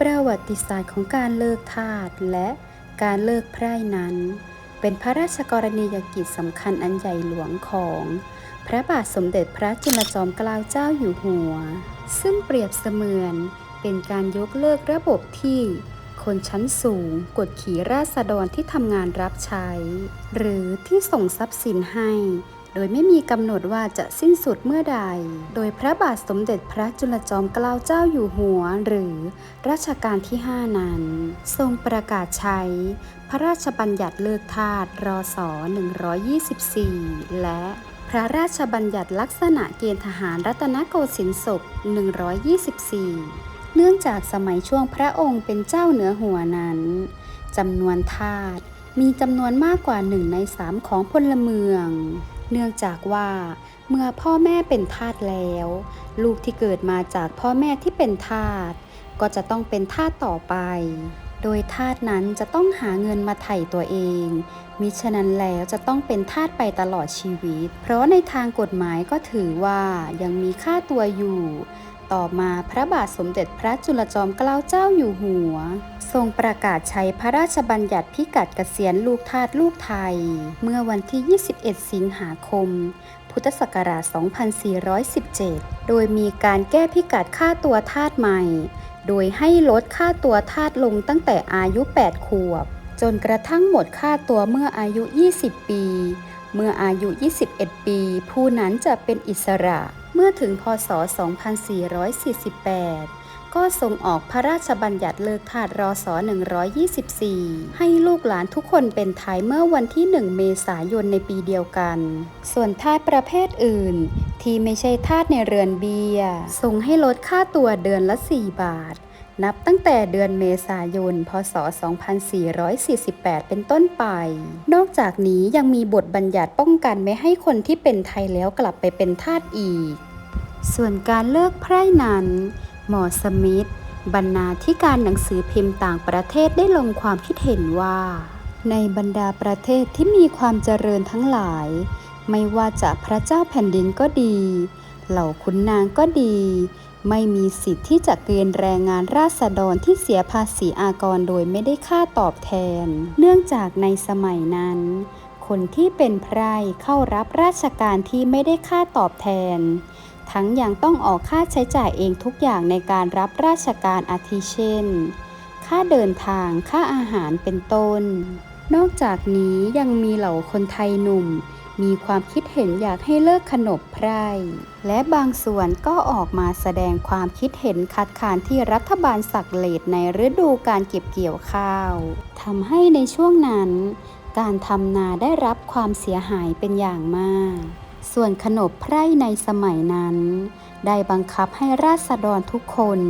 ประวัติศาสตร์ของการเลิกทาสและการเลิกไพร่นั้น เป็นพระราชกรณียกิจสำคัญอันใหญ่หลวงของ พระบาทสมเด็จพระจุลจอมเกล้าเจ้าอยู่หัว ซึ่งเปรียบเสมือนเป็นการยกเลิกระบบที่คนชั้นสูงกดขี่ราษฎรที่ทำงานรับใช้ หรือที่ส่งทรัพย์สินให้ โดยไม่มีกำหนดว่าจะสิ้นสุดเมื่อใด โดยพระบาทสมเด็จพระจุลจอมเกล้าเจ้าอยู่หัว หรือรัชกาลที่ 5 นั้น ทรงประกาศใช้ พระราชบัญญัติเลิกทาสรศ124 และพระราชบัญญัติลักษณะเกณฑ์ทหารรัตนโกสินทร์ศก124 เนื่องจากสมัยช่วงพระองค์เป็นเจ้าเหนือหัวนั้นจำนวนทาสมีจำนวนมากกว่าหนึ่งในสามของพลเมือง เนื่องจากว่าเมื่อพ่อแม่เป็นทาสแล้ว ลูกที่เกิดมาจากพ่อแม่ที่เป็นทาสก็จะต้องเป็นทาสต่อไป โดยทาสนั้นจะต้องหาเงินมาไถ่ตัวเอง มิฉะนั้นแล้วจะต้องเป็นทาสไปตลอดชีวิต เพราะในทางกฎหมายก็ถือว่ายังมีค่าตัวอยู่ ต่อมาพระบาทสมเด็จพระจุลจอมเกล้าเจ้าอยู่หัว ทรงประกาศใช้พระราชบัญญัติพิกัดเกษียณลูกทาสลูกไทย เมื่อวันที่ 21 สิงหาคม พุทธศักราช 2417 โดยมีการแก้พิกัดค่าตัวทาสใหม่ โดยให้ลดค่าตัวทาสลงตั้งแต่อายุ 8 ขวบ จนกระทั่งหมดค่าตัวเมื่ออายุ 20 ปี เมื่ออายุ 21 ปี ผู้นั้นจะเป็นอิสระ เมื่อถึงพศ 2448 ก็ทรงออกพระราชบัญญัติเลิกทาสรศ124 ให้ลูกหลานทุกคนเป็นไทยเมื่อวันที่ 1 เมษายนในปีเดียวกัน ส่วนทาสประเภทอื่น ที่ไม่ใช่ทาสในเรือนเบียร์ทรงให้ลดค่าตัวเดือนละ 4 บาทนับตั้งแต่เดือนเมษายน พศ 2448 เป็นต้นไป นอกจากนี้ยังมีบทบัญญัติป้องกันไม่ให้คนที่เป็นไทยแล้วกลับไปเป็นทาสอีก ส่วนการเลิกไพร่นั้น หมอสมิธบรรณาธิการหนังสือพิมพ์ต่างประเทศได้ลงความคิดเห็นว่า ในบรรดาประเทศที่มีความเจริญทั้งหลาย ไม่ว่าจะพระเจ้าแผ่นดินก็ดี เหล่าขุนนางก็ดี ไม่มีสิทธิ์ที่จะเกณฑ์แรงงานราษฎรที่เสียภาษีอากรโดยไม่ได้ค่าตอบแทน เนื่องจากในสมัยนั้น คนที่เป็นไพร่เข้ารับราชการที่ไม่ได้ค่าตอบแทน ทั้งยังต้องออกค่าใช้จ่ายเองทุกอย่างในการรับราชการอาทิเช่น ค่าเดินทาง ค่าอาหารเป็นต้น นอกจากนี้ยังมีเหล่าคนไทยหนุ่ม มีความคิดเห็นอยากให้เลิกขนบไพร่ และบางส่วนก็ออกมาแสดงความคิดเห็นคัดค้านที่รัฐบาลสักเลดในฤดูการเก็บเกี่ยวข้าว ทำให้ในช่วงนั้น การทำนาได้รับความเสียหายเป็นอย่างมาก ส่วนขนบไพร่ในสมัยนั้น ได้บังคับให้ราษฎรทุกคน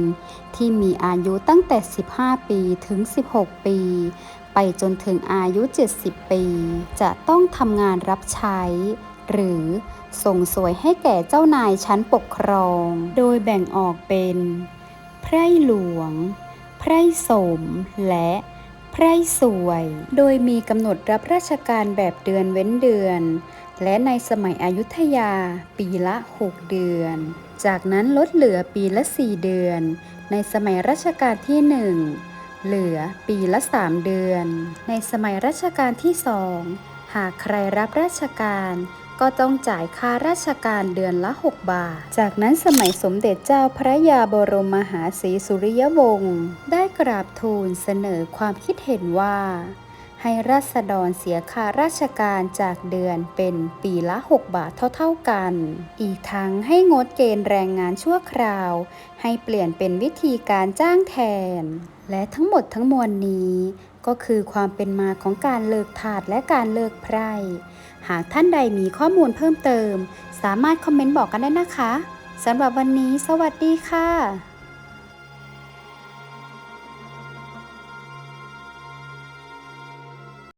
ที่มีอายุตั้งแต่ 15 ปีถึง 16 ปี ไปจนถึงอายุ 70 ปี จะต้องทำงานรับใช้ หรือส่งสวยให้แก่เจ้านายชั้นปกครอง โดยแบ่งออกเป็น ไพร่หลวง ไพร่สม และ ไพร่สวย โดยมีกำหนดรับราชการแบบเดือนเว้นเดือน และในสมัยอยุธยาปีละ 6 เดือน จากนั้นลดเหลือปีละ 4 เดือน ในสมัยรัชกาลที่ 1 เหลือปีละ 3 เดือน ในสมัยรัชกาลที่สองหากใครรับราชการ ก็ต้องจ่ายค่าราชการเดือนละ 6 บาท จากนั้นสมัยสมเด็จเจ้าพระยาบรมมหาศรีสุริยวงศ์ได้กราบทูลเสนอความคิดเห็นว่า ให้ราษฎรเสียค่าราชการจากเดือนเป็นปีละ 6 บาทเท่าๆกัน อีกทั้งให้งดเกณฑ์แรงงานชั่วคราว ให้เปลี่ยนเป็นวิธีการจ้างแทน และทั้งหมดทั้งมวลนี้ ก็คือความเป็นมาของการเลิกทาสและการเลิกไพร่ หากท่านใดมีข้อมูลเพิ่มเติม สามารถคอมเมนต์บอกกันได้นะคะสำหรับวันนี้ สวัสดีค่ะ